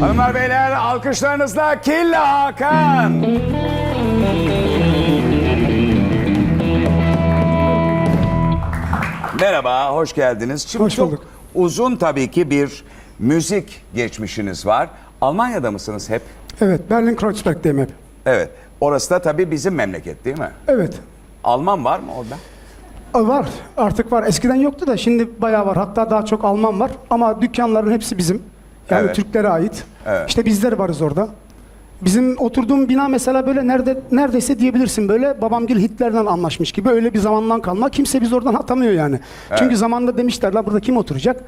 Hanımlar beyler alkışlarınızla Killa Hakan. Merhaba, hoş geldiniz. Şimdi Hoş çok bulduk. uzun tabii ki bir müzik geçmişiniz var. Almanya'da mısınız hep? Evet, Berlin Kreuzberg'deyim hep. Evet. Orası da tabii bizim memleket değil mi? Evet. Alman var mı orada? Var, artık var. Eskiden yoktu da şimdi bayağı var. Hatta daha çok Alman var. Ama dükkanların hepsi bizim. Yani Evet. Türklere ait. Evet. İşte bizler varız orada. Bizim oturduğum bina mesela böyle nerede neredeyse diyebilirsin böyle babamgil Hitler'den anlaşmış gibi öyle bir zamandan kalma. Kimse biz oradan atamıyor yani. Çünkü zamanında demişler la burada kim oturacak?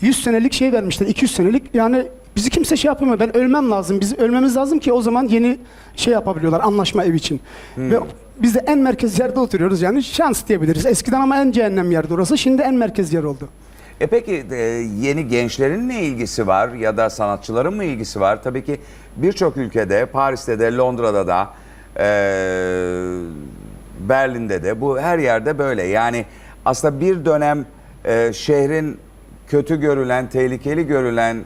100 senelik şey vermişler, 200 senelik. Yani bizi kimse şey yapamıyor. Ben ölmem lazım. Biz ölmemiz lazım ki o zaman yeni şey yapabiliyorlar anlaşma ev için. Ve biz de en merkez yerde oturuyoruz yani şans diyebiliriz. Eskiden ama en cehennem yerdi orası. Şimdi en merkez yer oldu. E peki e, yeni gençlerin mi ilgisi var ya da sanatçıların mı ilgisi var? Tabii ki birçok ülkede, Paris'te de, Londra'da da, e, Berlin'de de bu her yerde böyle. Yani aslında bir dönem e, şehrin kötü görülen, tehlikeli görülen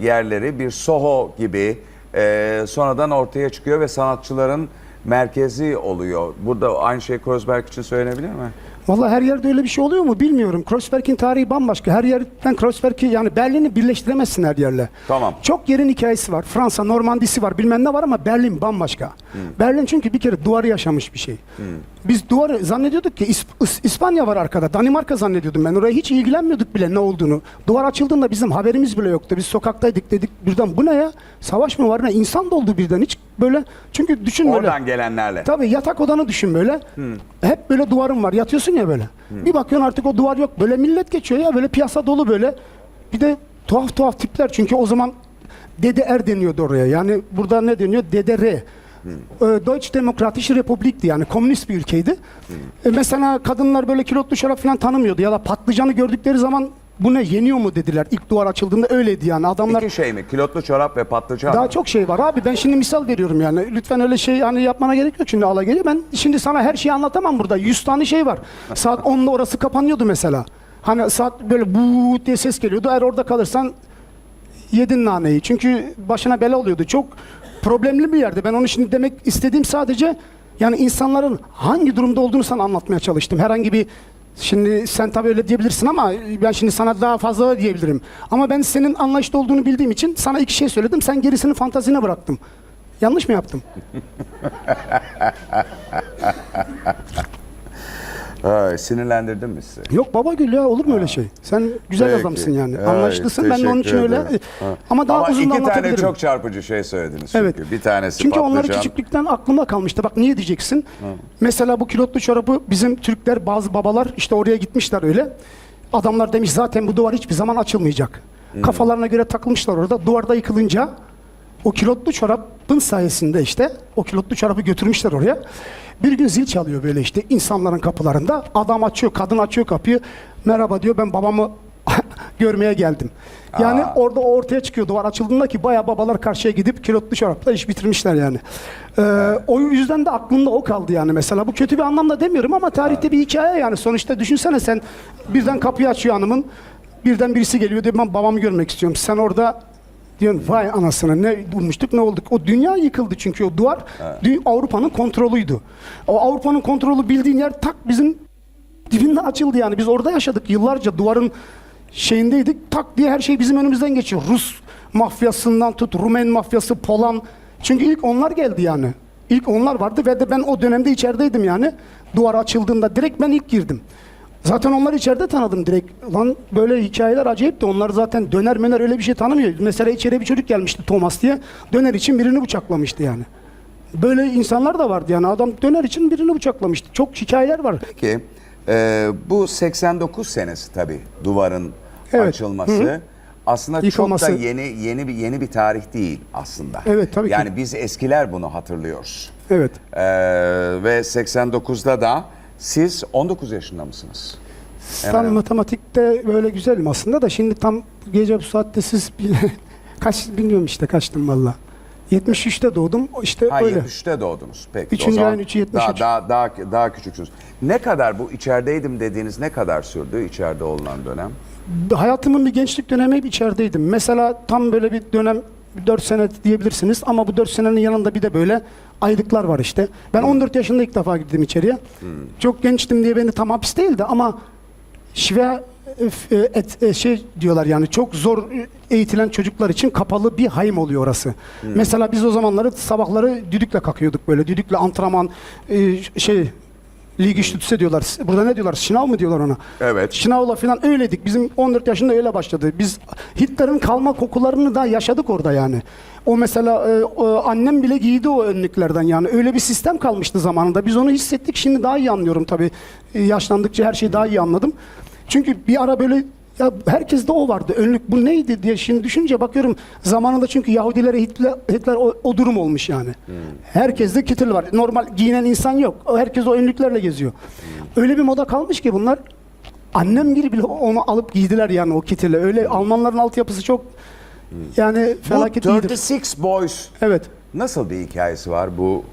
yerleri bir Soho gibi e, sonradan ortaya çıkıyor ve sanatçıların merkezi oluyor. Burada aynı şey Kreuzberg için söylenebilir mi? Vallahi her yerde öyle bir şey oluyor mu bilmiyorum. Kreuzberg'in tarihi bambaşka. Her yerden Kreuzberg'i yani Berlin'i birleştiremezsin her yerle. Tamam. Çok yerin hikayesi var. Fransa, Normandisi var bilmem ne var ama Berlin bambaşka. Berlin çünkü bir kere duvarı yaşamış bir şey. Biz duvarı zannediyorduk ki İsp- İs- İspanya var arkada. Danimarka zannediyordum ben. Oraya hiç ilgilenmiyorduk bile ne olduğunu. Duvar açıldığında bizim haberimiz bile yoktu. Biz sokaktaydık dedik birden bu ne ya? Savaş mı var ne? İnsan doldu birden hiç böyle. Çünkü düşün böyle. Oradan gelenlerle. Tabii yatak odanı düşün böyle. Hep böyle duvarın var. Yatıyorsun ya böyle. Bir bakıyorsun artık o duvar yok. Böyle millet geçiyor ya böyle piyasa dolu böyle. Bir de tuhaf tuhaf tipler çünkü o zaman Dede Er deniyordu oraya. Yani burada ne deniyor? Dede R. Ee, Deutsche Demokratische Republik'ti yani komünist bir ülkeydi. E, mesela kadınlar böyle kilotlu şarap falan tanımıyordu ya da patlıcanı gördükleri zaman bu ne yeniyor mu dediler. İlk duvar açıldığında öyleydi yani adamlar. İki şey mi? Kilotlu çorap ve patlıcan. Daha çok şey var abi. Ben şimdi misal veriyorum yani. Lütfen öyle şey hani yapmana gerek yok şimdi ala geliyor. Ben şimdi sana her şeyi anlatamam burada. 100 tane şey var. Saat 10'da orası kapanıyordu mesela. Hani saat böyle bu diye ses geliyordu. Eğer orada kalırsan yedin naneyi. Çünkü başına bela oluyordu. Çok problemli bir yerde. Ben onu şimdi demek istediğim sadece yani insanların hangi durumda olduğunu sana anlatmaya çalıştım. Herhangi bir Şimdi sen tabii öyle diyebilirsin ama ben şimdi sana daha fazla diyebilirim. Ama ben senin anlayışlı olduğunu bildiğim için sana iki şey söyledim. Sen gerisini fantazine bıraktım. Yanlış mı yaptım? Ay, sinirlendirdin mi sizi? Yok baba gül ya olur mu öyle şey? Sen güzel Peki. adamsın yani. Ay, Anlaşlısın. Ben de onun için teşekkür öyle. ederim. Ha. Ama daha Ama uzun iki tane anlatabilirim. çok çarpıcı şey söylediniz çünkü. Evet. Bir tanesi Çünkü onları patlıcan. küçüklükten aklımda kalmıştı. Bak niye diyeceksin? Mesela bu kilotlu çorabı bizim Türkler bazı babalar işte oraya gitmişler öyle. Adamlar demiş zaten bu duvar hiçbir zaman açılmayacak. Kafalarına göre takılmışlar orada. Duvarda yıkılınca o kilotlu çorabın sayesinde işte o kilotlu çorabı götürmüşler oraya. Bir gün zil çalıyor böyle işte insanların kapılarında. Adam açıyor, kadın açıyor kapıyı. Merhaba diyor ben babamı görmeye geldim. Yani Aa. orada ortaya çıkıyor duvar açıldığında ki bayağı babalar karşıya gidip kilotlu çorapla iş bitirmişler yani. Ee, O yüzden de aklımda o kaldı yani mesela. Bu kötü bir anlamda demiyorum ama tarihte bir hikaye yani. Sonuçta düşünsene sen birden kapıyı açıyor hanımın. Birden birisi geliyor diyor ben babamı görmek istiyorum. Sen orada diyorsun vay anasını ne bulmuştuk ne olduk. O dünya yıkıldı çünkü o duvar dü- Avrupa'nın kontrolüydü. O Avrupa'nın kontrolü bildiğin yer tak bizim dibinde açıldı yani. Biz orada yaşadık yıllarca duvarın şeyindeydik. Tak diye her şey bizim önümüzden geçiyor. Rus mafyasından tut, Rumen mafyası, Polan. Çünkü ilk onlar geldi yani. İlk onlar vardı ve de ben o dönemde içerideydim yani. Duvar açıldığında direkt ben ilk girdim. Zaten onları içeride tanıdım direkt. Lan böyle hikayeler acayip de onlar zaten döner mener öyle bir şey tanımıyor. Mesela içeriye bir çocuk gelmişti Thomas diye. Döner için birini bıçaklamıştı yani. Böyle insanlar da vardı yani. Adam döner için birini bıçaklamıştı. Çok hikayeler var. Peki e, bu 89 senesi tabii duvarın Evet. açılması. Aslında Yıkılması. çok da yeni yeni bir yeni bir tarih değil aslında. Evet, tabii ki. Yani biz eskiler bunu hatırlıyoruz. Evet. E, ve 89'da da siz 19 yaşında mısınız? Tam matematikte böyle güzelim aslında da şimdi tam gece bu saatte siz kaç bilmiyorum işte kaçtım valla. 73'te doğdum. İşte Ha öyle. 73'te doğdunuz. Peki. Üçüncü ayın üçü 73. Daha, daha, daha, daha küçüksünüz. Ne kadar bu içerideydim dediğiniz ne kadar sürdü içeride olunan dönem? Hayatımın bir gençlik dönemi hep içerideydim. Mesela tam böyle bir dönem 4 sene diyebilirsiniz ama bu 4 senenin yanında bir de böyle aylıklar var işte. Ben 14 yaşında ilk defa gittim içeriye. Çok gençtim diye beni tam hapis değildi ama şive e, et, e, şey diyorlar yani çok zor eğitilen çocuklar için kapalı bir hayım oluyor orası. Mesela biz o zamanları sabahları düdükle kalkıyorduk böyle düdükle antrenman e, şey Lig iştütse diyorlar. Burada ne diyorlar? Şınav mı diyorlar ona? Evet. Şınavla falan öyleydik. Bizim 14 yaşında öyle başladı. Biz Hitler'in kalma kokularını da yaşadık orada yani. O mesela e, o annem bile giydi o önlüklerden yani. Öyle bir sistem kalmıştı zamanında. Biz onu hissettik. Şimdi daha iyi anlıyorum tabii. E, yaşlandıkça her şeyi daha iyi anladım. Çünkü bir ara böyle ya herkeste o vardı. Önlük bu neydi diye şimdi düşünce bakıyorum zamanında çünkü Yahudilere Hitler, Hitler o, o durum olmuş yani. Herkeste kitil var. Normal giyinen insan yok. Herkes o önlüklerle geziyor. Öyle bir moda kalmış ki bunlar annem gibi bile onu alıp giydiler yani o kitili. Öyle Almanların altyapısı çok yani felaket bu iyidir. 36 Boys Evet. nasıl bir hikayesi var bu?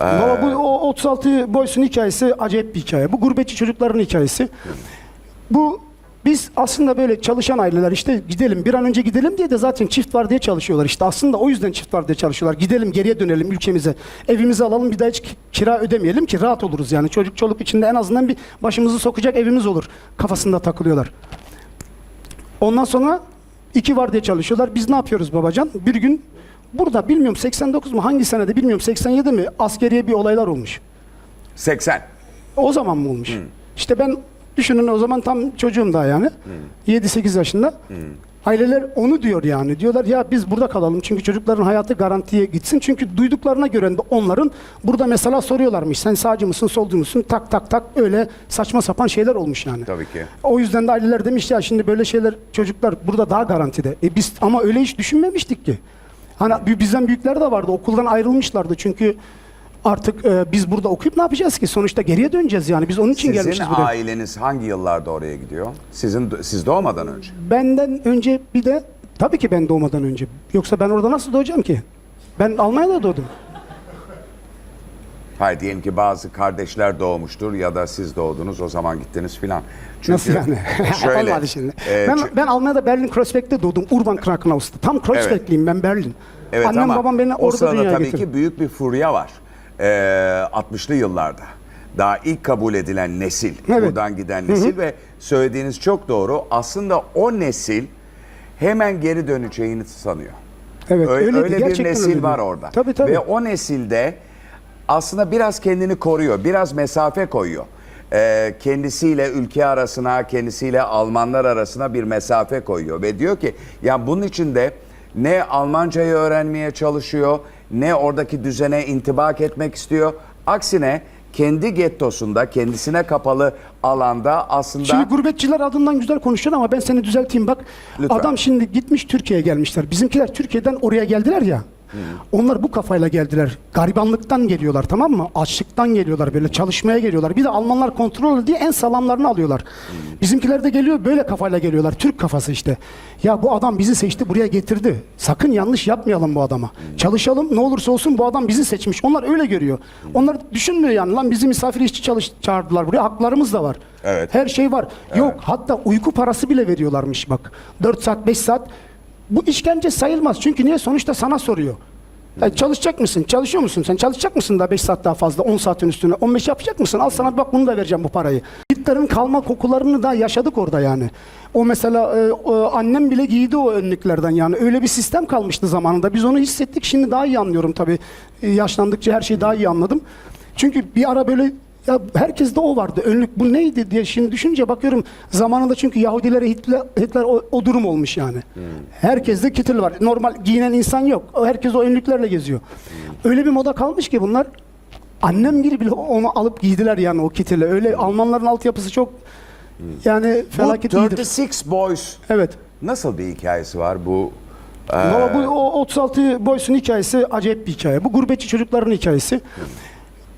e, Valla bu o 36 Boys'un hikayesi acayip bir hikaye. Bu gurbetçi çocukların hikayesi. Bu biz aslında böyle çalışan aileler işte gidelim bir an önce gidelim diye de zaten çift var diye çalışıyorlar işte aslında o yüzden çift var diye çalışıyorlar. Gidelim geriye dönelim ülkemize evimizi alalım bir daha hiç ki- kira ödemeyelim ki rahat oluruz yani çocuk çoluk içinde en azından bir başımızı sokacak evimiz olur kafasında takılıyorlar. Ondan sonra iki var diye çalışıyorlar. Biz ne yapıyoruz babacan? Bir gün burada bilmiyorum 89 mu hangi senede bilmiyorum 87 mi askeriye bir olaylar olmuş. 80. O zaman mı olmuş? İşte ben düşünün o zaman tam çocuğum daha yani. 7-8 yaşında. Aileler onu diyor yani. Diyorlar ya biz burada kalalım çünkü çocukların hayatı garantiye gitsin. Çünkü duyduklarına göre de onların burada mesela soruyorlarmış. Sen sağcı mısın, solcu musun? Tak tak tak öyle saçma sapan şeyler olmuş yani. Tabii ki. O yüzden de aileler demiş ya şimdi böyle şeyler çocuklar burada daha garantide. E biz ama öyle hiç düşünmemiştik ki. Hani bi- bizden büyükler de vardı okuldan ayrılmışlardı çünkü artık e, biz burada okuyup ne yapacağız ki? Sonuçta geriye döneceğiz yani. Biz onun için Sizin gelmişiz buraya. aileniz hangi yıllarda oraya gidiyor? Sizin siz doğmadan önce. Benden önce bir de tabii ki ben doğmadan önce. Yoksa ben orada nasıl doğacağım ki? Ben Almanya'da doğdum. Hayır diyelim ki bazı kardeşler doğmuştur ya da siz doğdunuz o zaman gittiniz filan. Çünkü Nasıl yani? Şöyle. Olmadı şimdi. e, ben, ben Almanya'da Berlin Kreuzberg'de doğdum. Urban Krankenhaus'ta. Tam Kreuzbergliyim ben Berlin. Evet Annem ama babam beni o orada sırada dünyaya tabii getirdi. ki büyük bir furya var. Ee, 60'lı yıllarda. Daha ilk kabul edilen nesil, Evet. buradan giden nesil ve söylediğiniz çok doğru. Aslında o nesil hemen geri döneceğini sanıyor. Evet, öyle, öyleydi. öyle bir nesil öyleydi. var orada. Tabii tabii. Ve o nesilde aslında biraz kendini koruyor, biraz mesafe koyuyor. Ee, kendisiyle ülke arasına, kendisiyle Almanlar arasına bir mesafe koyuyor ve diyor ki ya bunun içinde ne Almancayı öğrenmeye çalışıyor, ne oradaki düzene intibak etmek istiyor. Aksine kendi gettosunda, kendisine kapalı alanda aslında Şimdi gurbetçiler adından güzel konuşuyor ama ben seni düzelteyim bak. Lütfen. Adam şimdi gitmiş Türkiye'ye gelmişler. Bizimkiler Türkiye'den oraya geldiler ya. Onlar bu kafayla geldiler. Garibanlıktan geliyorlar tamam mı? Açlıktan geliyorlar böyle çalışmaya geliyorlar. Bir de Almanlar kontrol diye en sağlamlarını alıyorlar. Bizimkiler de geliyor böyle kafayla geliyorlar. Türk kafası işte. Ya bu adam bizi seçti buraya getirdi. Sakın yanlış yapmayalım bu adama. Çalışalım ne olursa olsun bu adam bizi seçmiş. Onlar öyle görüyor. Onlar düşünmüyor yani lan bizi misafir işçi çalış çağırdılar buraya. Haklarımız da var. Evet. Her şey var. Yok hatta uyku parası bile veriyorlarmış bak. 4 saat 5 saat. Bu işkence sayılmaz. Çünkü niye? Sonuçta sana soruyor. Ya çalışacak mısın? Çalışıyor musun? Sen çalışacak mısın daha 5 saat daha fazla? 10 saatin üstüne. 15 yapacak mısın? Al sana bak bunu da vereceğim bu parayı. Hitler'in kalma kokularını da yaşadık orada yani. O mesela e, o annem bile giydi o önlüklerden yani. Öyle bir sistem kalmıştı zamanında. Biz onu hissettik. Şimdi daha iyi anlıyorum tabii. E, yaşlandıkça her şeyi daha iyi anladım. Çünkü bir ara böyle ya herkeste o vardı. Önlük bu neydi diye şimdi düşünce bakıyorum zamanında çünkü Yahudilere Hitler, Hitler o, o durum olmuş yani. Herkeste kitil var. Normal giyinen insan yok. Herkes o önlüklerle geziyor. Öyle bir moda kalmış ki bunlar annem gibi bile onu alıp giydiler yani o kitili. Öyle Almanların altyapısı çok yani bu felaket iyidir. 36 Boys Evet. nasıl bir hikayesi var bu? e, Valla bu o 36 Boys'un hikayesi acayip bir hikaye. Bu gurbetçi çocukların hikayesi.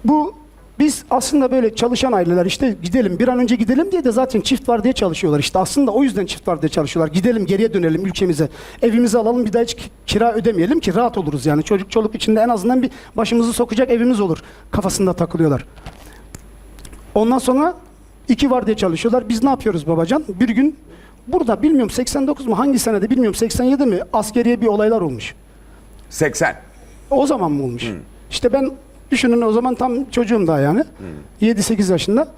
Bu biz aslında böyle çalışan aileler işte gidelim bir an önce gidelim diye de zaten çift var diye çalışıyorlar işte aslında o yüzden çift var diye çalışıyorlar. Gidelim geriye dönelim ülkemize evimizi alalım bir daha hiç ki- kira ödemeyelim ki rahat oluruz yani. Çocuk çoluk içinde en azından bir başımızı sokacak evimiz olur kafasında takılıyorlar. Ondan sonra iki var diye çalışıyorlar. Biz ne yapıyoruz babacan? Bir gün burada bilmiyorum 89 mu hangi senede bilmiyorum 87 mi askeriye bir olaylar olmuş. 80. O zaman mı olmuş? İşte ben düşünün o zaman tam çocuğum daha yani. 7-8 yaşında.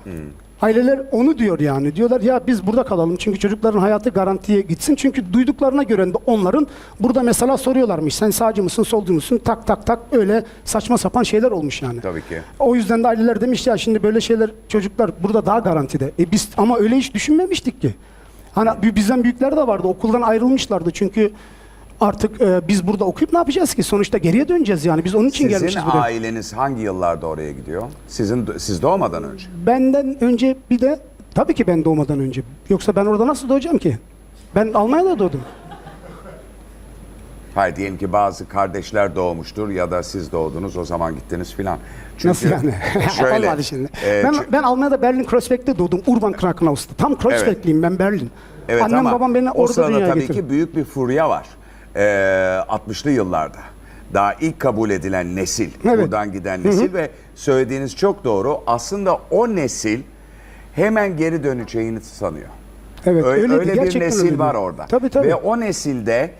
Aileler onu diyor yani. Diyorlar ya biz burada kalalım çünkü çocukların hayatı garantiye gitsin. Çünkü duyduklarına göre de onların burada mesela soruyorlarmış. Sen sağcı mısın, solcu musun? Tak tak tak öyle saçma sapan şeyler olmuş yani. Tabii ki. O yüzden de aileler demiş ya şimdi böyle şeyler çocuklar burada daha garantide. E biz ama öyle hiç düşünmemiştik ki. Hani bi- bizden büyükler de vardı. Okuldan ayrılmışlardı çünkü artık e, biz burada okuyup ne yapacağız ki? Sonuçta geriye döneceğiz yani. Biz onun için Sizin gelmişiz buraya. aileniz hangi yıllarda oraya gidiyor? Sizin siz doğmadan önce. Benden önce bir de tabii ki ben doğmadan önce. Yoksa ben orada nasıl doğacağım ki? Ben Almanya'da doğdum. Hayır diyelim ki bazı kardeşler doğmuştur ya da siz doğdunuz o zaman gittiniz filan. Çünkü Nasıl yani? Şöyle. Olmadı şimdi. e, ben, çü- ben Almanya'da Berlin Kreuzberg'de doğdum. Urban Krankenhaus'ta. Tam Kreuzbergliyim ben Berlin. Evet Annem ama babam beni o orada sırada dünyaya tabii getirdi. ki büyük bir furya var. Ee, 60'lı yıllarda. Daha ilk kabul edilen nesil, Evet. buradan giden nesil ve söylediğiniz çok doğru. Aslında o nesil hemen geri döneceğini sanıyor. Evet, öyle öyle bir gerçekten nesil öyleydi. var orada. Tabii, tabii. Ve o nesilde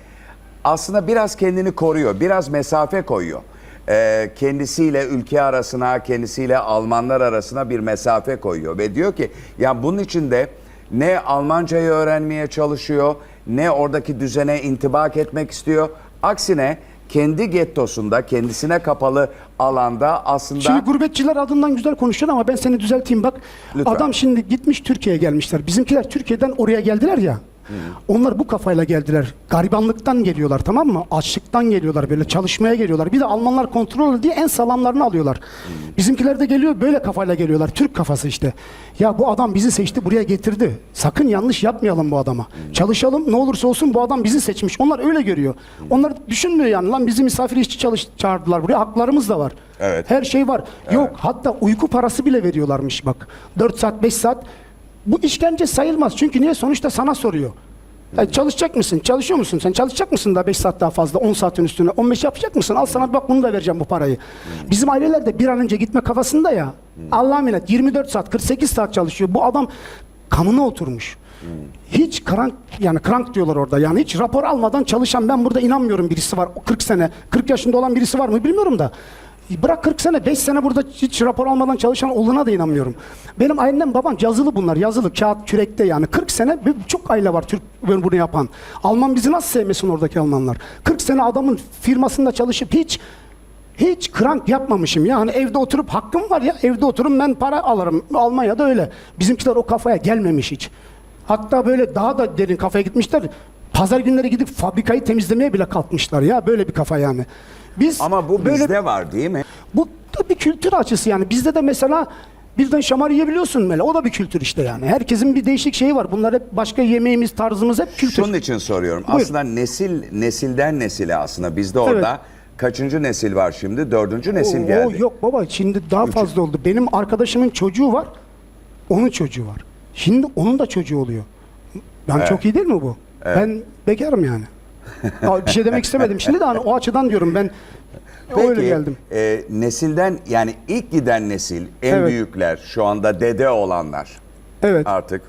aslında biraz kendini koruyor, biraz mesafe koyuyor. Ee, kendisiyle ülke arasına, kendisiyle Almanlar arasına bir mesafe koyuyor ve diyor ki ya bunun içinde ne Almancayı öğrenmeye çalışıyor, ne oradaki düzene intibak etmek istiyor. Aksine kendi gettosunda, kendisine kapalı alanda aslında Şimdi gurbetçiler adından güzel konuşuyor ama ben seni düzelteyim bak. Lütfen. Adam şimdi gitmiş Türkiye'ye gelmişler. Bizimkiler Türkiye'den oraya geldiler ya. Onlar bu kafayla geldiler. Garibanlıktan geliyorlar tamam mı? Açlıktan geliyorlar böyle çalışmaya geliyorlar. Bir de Almanlar kontrol diye en sağlamlarını alıyorlar. Bizimkiler de geliyor böyle kafayla geliyorlar. Türk kafası işte. Ya bu adam bizi seçti buraya getirdi. Sakın yanlış yapmayalım bu adama. Çalışalım ne olursa olsun bu adam bizi seçmiş. Onlar öyle görüyor. Onlar düşünmüyor yani lan bizi misafir işçi çalış çağırdılar buraya. Haklarımız da var. Evet. Her şey var. Yok hatta uyku parası bile veriyorlarmış bak. 4 saat 5 saat. Bu işkence sayılmaz. Çünkü niye? Sonuçta sana soruyor. Ya çalışacak mısın? Çalışıyor musun? Sen çalışacak mısın daha 5 saat daha fazla? 10 saatin üstüne. 15 yapacak mısın? Al sana bak bunu da vereceğim bu parayı. Bizim aileler de bir an önce gitme kafasında ya. Allah'a emanet 24 saat 48 saat çalışıyor. Bu adam kanına oturmuş. Hiç krank yani krank diyorlar orada. Yani hiç rapor almadan çalışan ben burada inanmıyorum birisi var. O 40 sene 40 yaşında olan birisi var mı bilmiyorum da. Bırak 40 sene 5 sene burada hiç rapor almadan çalışan olduğuna da inanmıyorum. Benim annem babam yazılı bunlar yazılı kağıt kürekte yani 40 sene çok aile var Türk bunu yapan. Alman bizi nasıl sevmesin oradaki Almanlar? 40 sene adamın firmasında çalışıp hiç hiç krank yapmamışım ya. Hani evde oturup hakkım var ya. Evde oturup ben para alırım. Almanya'da öyle. Bizimkiler o kafaya gelmemiş hiç. Hatta böyle daha da derin kafaya gitmişler. Pazar günleri gidip fabrikayı temizlemeye bile kalkmışlar ya. Böyle bir kafa yani. Biz ama bu böyle bizde var değil mi? bu da bir kültür açısı yani. Bizde de mesela birden şamar yiyebiliyorsun böyle. O da bir kültür işte yani. Herkesin bir değişik şeyi var. Bunlar hep başka yemeğimiz, tarzımız hep kültür. Şunun için soruyorum. Buyur. Aslında nesil nesilden nesile aslında bizde orada Evet. kaçıncı nesil var şimdi? Dördüncü nesil Oo, geldi. yok baba şimdi daha fazla oldu. Benim arkadaşımın çocuğu var. Onun çocuğu var. Şimdi onun da çocuğu oluyor. Yani Evet. çok iyi değil mi bu? Ben bekarım yani. Bir şey demek istemedim. Şimdi de hani o açıdan diyorum ben öyle geldim. e, nesilden yani ilk giden nesil en Evet. büyükler şu anda dede olanlar Evet. artık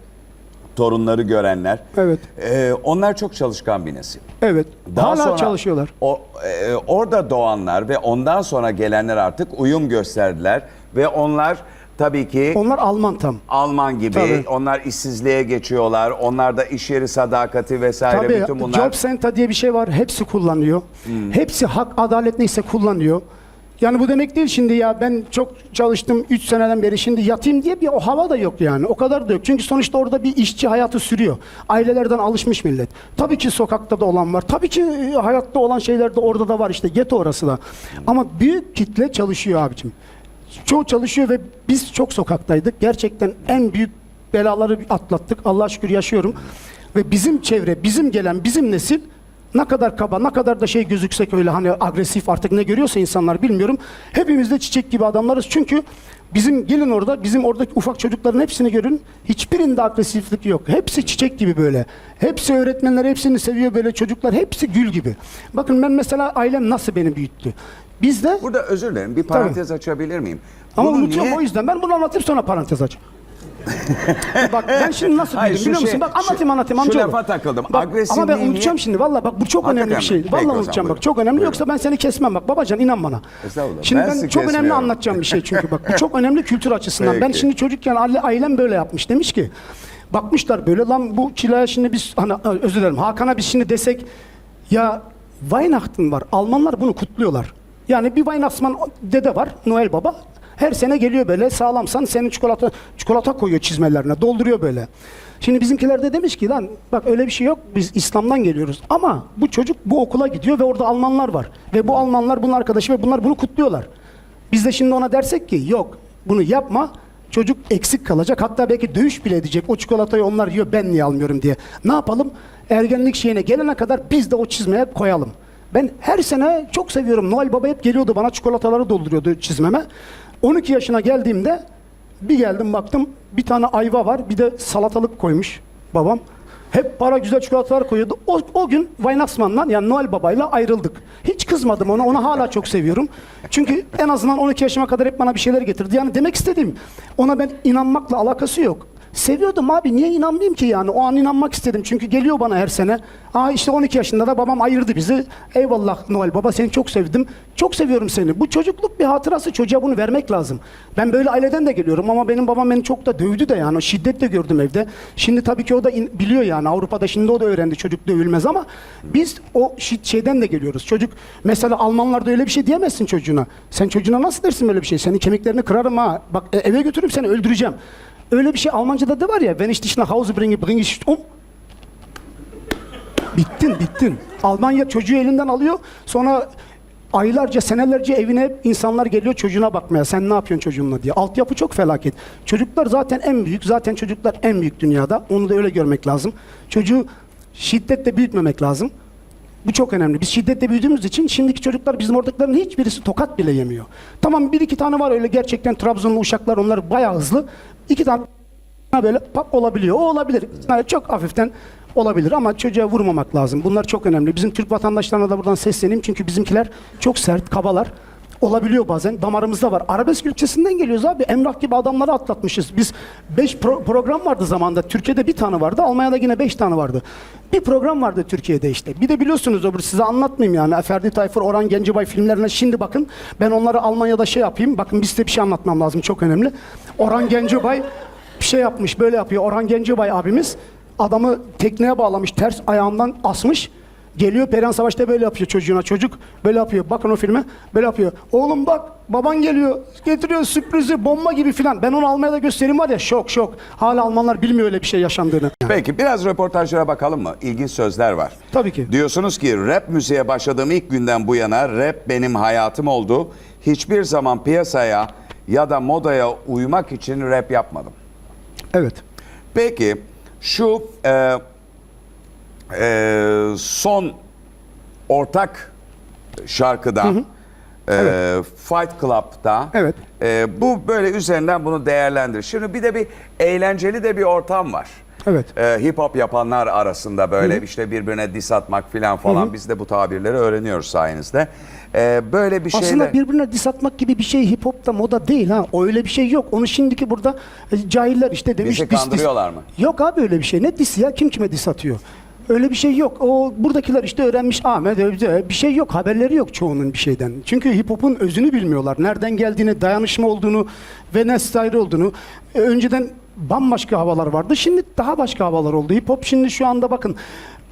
torunları görenler. Evet. e, onlar çok çalışkan bir nesil. Evet. Daha Hala sonra çalışıyorlar. O, e, orada doğanlar ve ondan sonra gelenler artık uyum gösterdiler ve onlar tabii ki Onlar Alman tam. Alman gibi Tabii. onlar işsizliğe geçiyorlar. Onlar da iş yeri sadakati vesaire Tabii bütün bunlar. Hmm. Job Center diye bir şey var. Hepsi kullanıyor. Hepsi hak, adalet neyse kullanıyor. Yani bu demek değil şimdi ya ben çok çalıştım 3 seneden beri şimdi yatayım diye bir o hava da yok yani. O kadar da yok. Çünkü sonuçta orada bir işçi hayatı sürüyor. Ailelerden alışmış millet. Tabii ki sokakta da olan var. Tabii ki e, hayatta olan şeyler de orada da var işte. Geto orası da. Ama büyük kitle çalışıyor abicim. Çoğu çalışıyor ve biz çok sokaktaydık. Gerçekten en büyük belaları atlattık. Allah'a şükür yaşıyorum. Ve bizim çevre, bizim gelen, bizim nesil Ne kadar kaba, ne kadar da şey gözüksek öyle hani agresif artık ne görüyorsa insanlar bilmiyorum. Hepimiz de çiçek gibi adamlarız. Çünkü bizim gelin orada, bizim oradaki ufak çocukların hepsini görün. Hiçbirinde agresiflik yok. Hepsi çiçek gibi böyle. Hepsi öğretmenler hepsini seviyor böyle çocuklar. Hepsi gül gibi. Bakın ben mesela ailem nasıl beni büyüttü. Bizde Burada özür dilerim bir parantez açabilir miyim? ama Bunu unutuyorum niye- o yüzden. Ben bunu anlatayım sonra parantez aç. Bak ben şimdi nasıl Hayır, şu biliyor şey- musun? Bak şu- anlatayım anlatayım şu amcaoğlu. lafa takıldım. Bak, ama ben unutacağım şimdi. Valla bak bu çok önemli bir şey. Valla unutacağım bak çok önemli. Buyurun. Yoksa ben seni kesmem bak babacan inan bana. Şimdi ben ben, çok önemli anlatacağım bir şey çünkü bak bu çok önemli kültür açısından. Ben Peki. şimdi çocukken aile, ailem böyle yapmış. Demiş ki bakmışlar böyle lan bu çilaya şimdi biz hani özür dilerim Hakan'a biz şimdi desek ya Weihnachten var. Almanlar bunu kutluyorlar. Yani bir Weihnachtsmann dede var Noel Baba. Her sene geliyor böyle sağlamsan senin çikolata çikolata koyuyor çizmelerine dolduruyor böyle. Şimdi bizimkiler de demiş ki lan bak öyle bir şey yok biz İslam'dan geliyoruz ama bu çocuk bu okula gidiyor ve orada Almanlar var. Ve bu Almanlar bunun arkadaşı ve bunlar bunu kutluyorlar. Biz de şimdi ona dersek ki yok bunu yapma çocuk eksik kalacak hatta belki dövüş bile edecek o çikolatayı onlar yiyor ben niye almıyorum diye. Ne yapalım ergenlik şeyine gelene kadar biz de o çizmeye koyalım. Ben her sene çok seviyorum. Noel Baba hep geliyordu bana çikolataları dolduruyordu çizmeme. 12 yaşına geldiğimde bir geldim baktım bir tane ayva var bir de salatalık koymuş babam. Hep para güzel çikolatalar koyuyordu. O, o gün Weihnachtsmann'dan yani Noel Baba'yla ayrıldık. Hiç kızmadım ona. Onu hala çok seviyorum. Çünkü en azından 12 yaşıma kadar hep bana bir şeyler getirdi. Yani demek istediğim ona ben inanmakla alakası yok. Seviyordum abi niye inanmayayım ki yani o an inanmak istedim çünkü geliyor bana her sene. Aa işte 12 yaşında da babam ayırdı bizi. Eyvallah Noel baba seni çok sevdim. Çok seviyorum seni. Bu çocukluk bir hatırası çocuğa bunu vermek lazım. Ben böyle aileden de geliyorum ama benim babam beni çok da dövdü de yani o şiddetle gördüm evde. Şimdi tabii ki o da in- biliyor yani Avrupa'da şimdi o da öğrendi çocuk dövülmez ama biz o şeyden de geliyoruz. Çocuk mesela Almanlarda öyle bir şey diyemezsin çocuğuna. Sen çocuğuna nasıl dersin böyle bir şey? Senin kemiklerini kırarım ha. Bak e, eve götürüp seni öldüreceğim. Öyle bir şey Almanca'da da var ya. Wenn ich dich nach Hause bringe, bringe ich um. Bittin, bittin. Almanya çocuğu elinden alıyor. Sonra aylarca, senelerce evine insanlar geliyor çocuğuna bakmaya. Sen ne yapıyorsun çocuğunla diye. Altyapı çok felaket. Çocuklar zaten en büyük. Zaten çocuklar en büyük dünyada. Onu da öyle görmek lazım. Çocuğu şiddetle büyütmemek lazım. Bu çok önemli. Biz şiddetle büyüdüğümüz için şimdiki çocuklar bizim oradakilerin hiçbirisi tokat bile yemiyor. Tamam bir iki tane var öyle gerçekten Trabzonlu uşaklar onlar bayağı hızlı. İki tane böyle pap olabiliyor. O olabilir. Yani çok hafiften olabilir ama çocuğa vurmamak lazım. Bunlar çok önemli. Bizim Türk vatandaşlarına da buradan sesleneyim. Çünkü bizimkiler çok sert, kabalar. Olabiliyor bazen. Damarımızda var. Arabesk ülkesinden geliyoruz abi. Emrah gibi adamları atlatmışız. Biz 5 program vardı zamanda. Türkiye'de bir tane vardı. Almanya'da yine 5 tane vardı. Bir program vardı Türkiye'de işte. Bir de biliyorsunuz öbür size anlatmayayım yani. Ferdi Tayfur, Orhan Gencebay filmlerine şimdi bakın. Ben onları Almanya'da şey yapayım. Bakın bir size bir şey anlatmam lazım. Çok önemli. Orhan Gencebay bir şey yapmış böyle yapıyor. Orhan Gencebay abimiz adamı tekneye bağlamış ters ayağından asmış. Geliyor Perihan Savaş'ta böyle yapıyor çocuğuna. Çocuk böyle yapıyor. Bakın o filme. Böyle yapıyor. Oğlum bak baban geliyor. Getiriyor sürprizi bomba gibi filan. Ben onu Almanya'da göstereyim var ya şok şok. Hala Almanlar bilmiyor öyle bir şey yaşandığını. Peki biraz röportajlara bakalım mı? İlginç sözler var. Tabii ki. Diyorsunuz ki rap müziğe başladığım ilk günden bu yana rap benim hayatım oldu. Hiçbir zaman piyasaya ya da modaya uymak için rap yapmadım. Evet. Peki şu e, e, son ortak şarkıda e, Fight Club'da Evet. e, bu böyle üzerinden bunu değerlendir. Şimdi bir de bir eğlenceli de bir ortam var. Evet. E, hip hop yapanlar arasında böyle işte birbirine diss atmak filan falan biz de bu tabirleri öğreniyoruz sayenizde. E, böyle bir şeyle Aslında birbirine diss atmak gibi bir şey hip hopta moda değil ha. Öyle bir şey yok. Onu şimdiki burada e, cahiller işte demiş. Bizi diss. kandırıyorlar mı? Yok abi öyle bir şey. Ne diss ya? Kim kime diss atıyor? Öyle bir şey yok. O buradakiler işte öğrenmiş Ahmet öyle bir şey yok. Haberleri yok çoğunun bir şeyden. Çünkü hip hop'un özünü bilmiyorlar. Nereden geldiğini, dayanışma olduğunu ve ne style olduğunu. E, önceden bambaşka havalar vardı. Şimdi daha başka havalar oldu. Hip hop şimdi şu anda bakın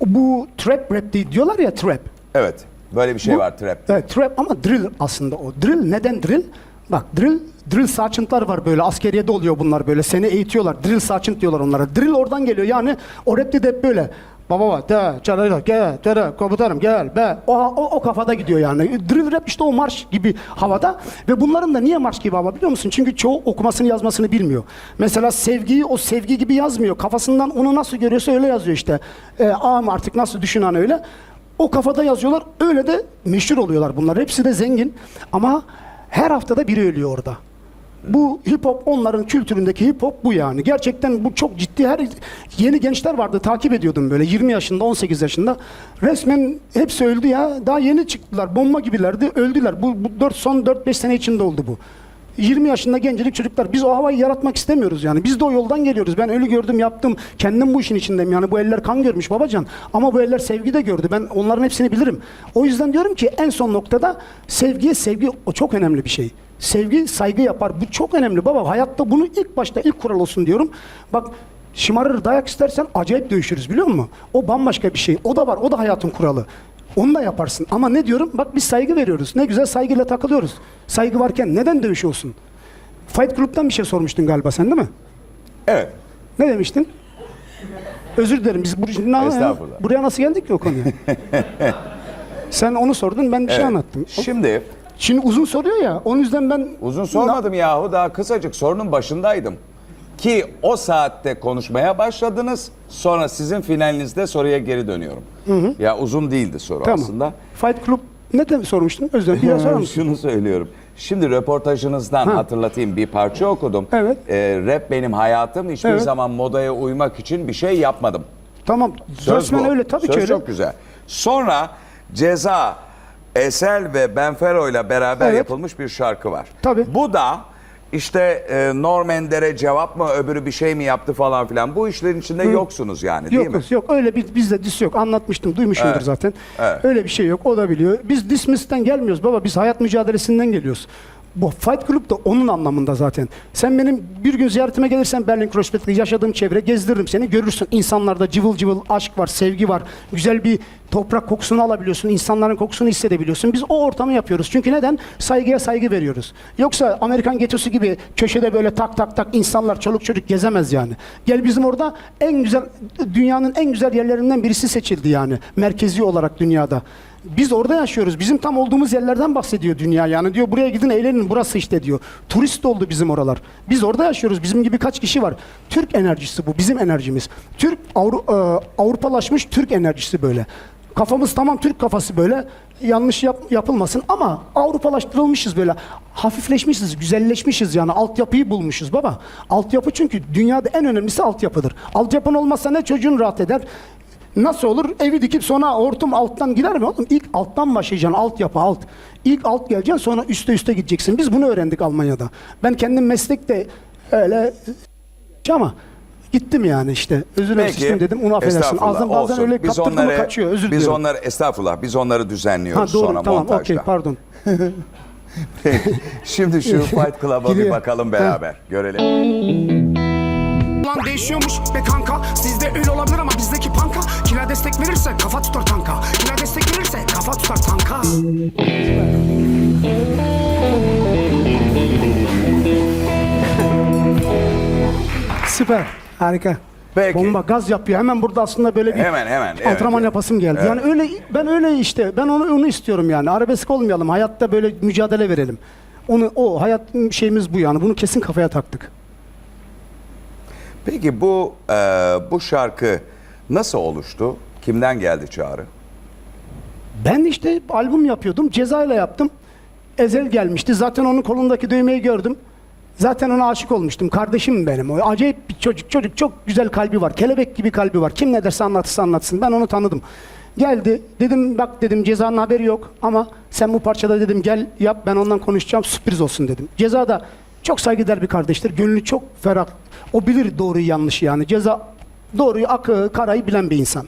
bu trap rap diye diyorlar ya trap. Evet. Böyle bir şey Bu- var trap. Evet trap ama drill aslında o. Drill neden drill? Bak drill drill saçıntılar var böyle askeriyede oluyor bunlar böyle seni eğitiyorlar. Drill saçınt diyorlar onlara. Drill oradan geliyor yani o rapte de hep böyle. Baba baba de çarayla gel tere komutanım gel be o, o, o kafada gidiyor yani. Drill rap işte o marş gibi havada ve bunların da niye marş gibi hava biliyor musun? Çünkü çoğu okumasını yazmasını bilmiyor. Mesela sevgiyi o sevgi gibi yazmıyor. Kafasından onu nasıl görüyorsa öyle yazıyor işte. E, ağam artık nasıl düşünen öyle. O kafada yazıyorlar. Öyle de meşhur oluyorlar bunlar. Hepsi de zengin. Ama her haftada biri ölüyor orada. Bu hip hop onların kültüründeki hip hop bu yani. Gerçekten bu çok ciddi. Her yeni gençler vardı takip ediyordum böyle 20 yaşında 18 yaşında. Resmen hepsi öldü ya. Daha yeni çıktılar. Bomba gibilerdi. Öldüler. Bu, bu 4 son 4-5 sene içinde oldu bu. 20 yaşında gencecik çocuklar. Biz o havayı yaratmak istemiyoruz yani. Biz de o yoldan geliyoruz. Ben ölü gördüm, yaptım. Kendim bu işin içindeyim yani. Bu eller kan görmüş babacan. Ama bu eller sevgi de gördü. Ben onların hepsini bilirim. O yüzden diyorum ki en son noktada sevgiye sevgi o çok önemli bir şey. Sevgi saygı yapar. Bu çok önemli baba. Hayatta bunu ilk başta ilk kural olsun diyorum. Bak şımarır dayak istersen acayip dövüşürüz biliyor musun? O bambaşka bir şey. O da var. O da hayatın kuralı. Onu da yaparsın. Ama ne diyorum? Bak biz saygı veriyoruz. Ne güzel saygıyla takılıyoruz. Saygı varken neden dövüşüyorsun? Fight Club'dan bir şey sormuştun galiba sen değil mi? Evet. Ne demiştin? Özür dilerim. Biz bur- na- Estağfurullah. buraya nasıl geldik ki o konuya? sen onu sordun ben bir şey evet. anlattım. Şimdi Şimdi uzun soruyor ya. Onun yüzden ben uzun sormadım yahu daha kısacık sorunun başındaydım. Ki o saatte konuşmaya başladınız. Sonra sizin finalinizde soruya geri dönüyorum. Ya uzun değildi soru Tamam. aslında. Fight Club ne de sormuştun? Dilerim. Bir daha sorar mısın? Şunu söylüyorum. Şimdi röportajınızdan Ha. hatırlatayım bir parça okudum. Evet. Ee, rap benim hayatım. Hiçbir Evet. zaman modaya uymak için bir şey yapmadım. Tamam. Söz Resmen bu. öyle. Tabii Söz ki öyle. çok güzel. Sonra Ceza, Esel ve Benfero ile beraber Evet. yapılmış bir şarkı var. Tabii. Bu da işte e, Norm Ender'e cevap mı öbürü bir şey mi yaptı falan filan. Bu işlerin içinde yoksunuz yani değil Yok mi? yok yok öyle bir bizde dis yok. Anlatmıştım, duymuşumdur zaten. Evet. Öyle bir şey yok. O da biliyor. Biz dismiss'ten gelmiyoruz baba. Biz hayat mücadelesinden geliyoruz. Bu Fight Club da onun anlamında zaten. Sen benim bir gün ziyaretime gelirsen Berlin Kreuzberg'de yaşadığım çevre gezdiririm seni. Görürsün insanlarda cıvıl cıvıl aşk var, sevgi var. Güzel bir toprak kokusunu alabiliyorsun. insanların kokusunu hissedebiliyorsun. Biz o ortamı yapıyoruz. Çünkü neden? Saygıya saygı veriyoruz. Yoksa Amerikan getosu gibi köşede böyle tak tak tak insanlar çoluk çocuk gezemez yani. Gel bizim orada en güzel dünyanın en güzel yerlerinden birisi seçildi yani merkezi olarak dünyada. Biz orada yaşıyoruz. Bizim tam olduğumuz yerlerden bahsediyor dünya yani. Diyor buraya gidin eğlenin burası işte diyor. Turist oldu bizim oralar. Biz orada yaşıyoruz. Bizim gibi kaç kişi var? Türk enerjisi bu. Bizim enerjimiz. Türk Avru- e, Avrupalaşmış Türk enerjisi böyle. Kafamız tamam Türk kafası böyle. Yanlış yap- yapılmasın ama Avrupalaştırılmışız böyle. Hafifleşmişiz, güzelleşmişiz yani. Altyapıyı bulmuşuz baba. Altyapı çünkü dünyada en önemlisi altyapıdır. Altyapın olmazsa ne çocuğun rahat eder, Nasıl olur? Evi dikip sonra hortum alttan gider mi oğlum? İlk alttan başlayacaksın. Altyapı alt. İlk alt geleceksin sonra üste üste gideceksin. Biz bunu öğrendik Almanya'da. Ben kendim meslekte öyle ama gittim yani işte. Özür dilerim dedim. Onu affedersin. estağfurullah, Ağzım bazen olsun. öyle Biz onları- kaçıyor. Özür Biz diliyorum. onları estağfurullah biz onları düzenliyoruz ha doğru sonra tamam montajda. okey pardon. Şimdi şu Fight Club'a bir bakalım beraber. Görelim. Lan değişiyormuş be kanka Sizde öyle olabilir ama bizdeki panka Kime destek verirse kafa tutar tanka Kime destek verirse kafa tutar tanka Süper. Harika. Peki. Bomba gaz yapıyor. Hemen burada aslında böyle bir Hemen, hemen, evet, antrenman yapasım geldi. Yani öyle ben öyle işte ben onu onu istiyorum yani. Arabesk olmayalım. Hayatta böyle mücadele verelim. Onu o hayat şeyimiz bu yani. Bunu kesin kafaya taktık. Peki bu e, bu şarkı nasıl oluştu? Kimden geldi çağrı? Ben işte albüm yapıyordum. Cezayla yaptım. Ezel gelmişti. Zaten onun kolundaki düğmeyi gördüm. Zaten ona aşık olmuştum. Kardeşim benim. O acayip bir çocuk. Çocuk çok güzel kalbi var. Kelebek gibi kalbi var. Kim ne derse anlatırsa anlatsın. Ben onu tanıdım. Geldi. Dedim bak dedim cezanın haberi yok ama sen bu parçada dedim gel yap ben ondan konuşacağım sürpriz olsun dedim. Ceza da çok saygıdeğer bir kardeştir. Gönlü çok ferah. O bilir doğruyu yanlışı yani. Ceza doğruyu akı karayı bilen bir insan.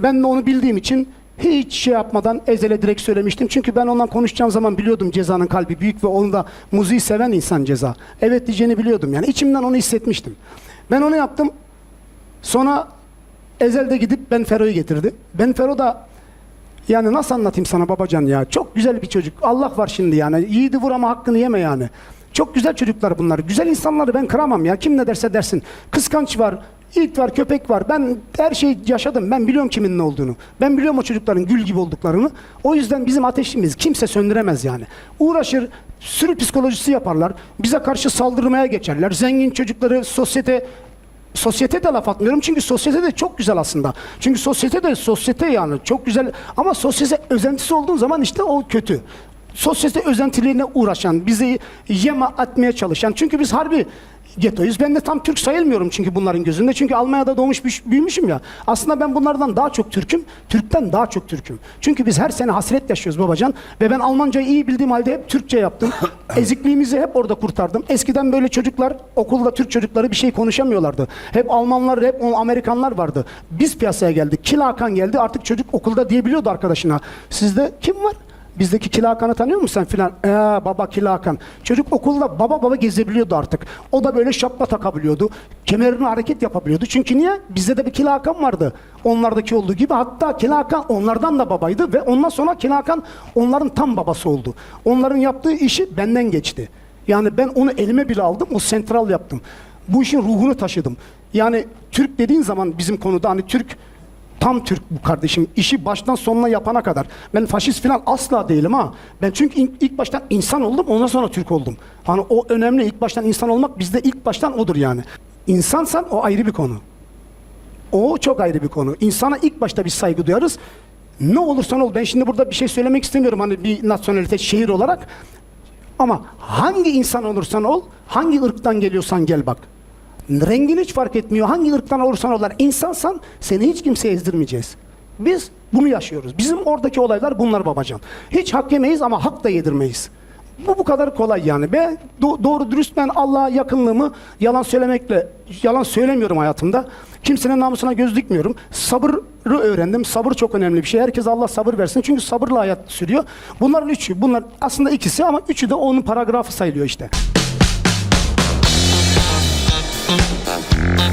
Ben de onu bildiğim için hiç şey yapmadan Ezel'e direkt söylemiştim. Çünkü ben ondan konuşacağım zaman biliyordum Ceza'nın kalbi büyük ve onu da müziği seven insan Ceza. Evet diyeceğini biliyordum yani. içimden onu hissetmiştim. Ben onu yaptım. Sonra Ezel de gidip Ben Fero'yu getirdi. Ben Fero da yani nasıl anlatayım sana babacan ya? Çok güzel bir çocuk. Allah var şimdi yani. Yiğidi vur ama hakkını yeme yani. Çok güzel çocuklar bunlar. Güzel insanları ben kıramam ya. Kim ne derse dersin. Kıskanç var. İt var, köpek var. Ben her şeyi yaşadım. Ben biliyorum kimin ne olduğunu. Ben biliyorum o çocukların gül gibi olduklarını. O yüzden bizim ateşimiz kimse söndüremez yani. Uğraşır, sürü psikolojisi yaparlar. Bize karşı saldırmaya geçerler. Zengin çocukları sosyete Sosyete de laf atmıyorum çünkü sosyete de çok güzel aslında. Çünkü sosyete de sosyete yani çok güzel ama sosyete özentisi olduğun zaman işte o kötü. Sosyete özentiliğine uğraşan, bizi yema atmaya çalışan. Çünkü biz harbi getoyuz. Ben de tam Türk sayılmıyorum çünkü bunların gözünde. Çünkü Almanya'da doğmuş büyümüş- büyümüşüm ya. Aslında ben bunlardan daha çok Türk'üm. Türk'ten daha çok Türk'üm. Çünkü biz her sene hasret yaşıyoruz babacan. Ve ben Almancayı iyi bildiğim halde hep Türkçe yaptım. Ezikliğimizi hep orada kurtardım. Eskiden böyle çocuklar okulda Türk çocukları bir şey konuşamıyorlardı. Hep Almanlar, hep Amerikanlar vardı. Biz piyasaya geldik. Kil Hakan geldi. Artık çocuk okulda diyebiliyordu arkadaşına. Sizde kim var? Bizdeki Kila Hakan'ı tanıyor musun sen filan? Ee, baba Kila Hakan. Çocuk okulda baba baba gezebiliyordu artık. O da böyle şapka takabiliyordu. Kemerini hareket yapabiliyordu. Çünkü niye? Bizde de bir Kila Hakan vardı. Onlardaki olduğu gibi. Hatta Kila Hakan onlardan da babaydı ve ondan sonra Kila Hakan onların tam babası oldu. Onların yaptığı işi benden geçti. Yani ben onu elime bile aldım. O sentral yaptım. Bu işin ruhunu taşıdım. Yani Türk dediğin zaman bizim konuda hani Türk Tam Türk bu kardeşim. İşi baştan sonuna yapana kadar. Ben faşist falan asla değilim ha. Ben çünkü ilk baştan insan oldum ondan sonra Türk oldum. Hani o önemli. ilk baştan insan olmak bizde ilk baştan odur yani. İnsansan o ayrı bir konu. O çok ayrı bir konu. İnsana ilk başta bir saygı duyarız. Ne olursan ol. Ben şimdi burada bir şey söylemek istemiyorum hani bir nasyonalite şehir olarak. Ama hangi insan olursan ol, hangi ırktan geliyorsan gel bak. Rengin hiç fark etmiyor. Hangi ırktan olursan ol. İnsansan seni hiç kimseye ezdirmeyeceğiz. Biz bunu yaşıyoruz. Bizim oradaki olaylar bunlar babacan. Hiç hak yemeyiz ama hak da yedirmeyiz. Bu bu kadar kolay yani. Ben do- doğru dürüst ben Allah'a yakınlığımı yalan söylemekle yalan söylemiyorum hayatımda. Kimsenin namusuna göz dikmiyorum. Sabırı öğrendim. Sabır çok önemli bir şey. Herkes Allah sabır versin. Çünkü sabırla hayat sürüyor. Bunların üçü, bunlar aslında ikisi ama üçü de onun paragrafı sayılıyor işte. Thank you.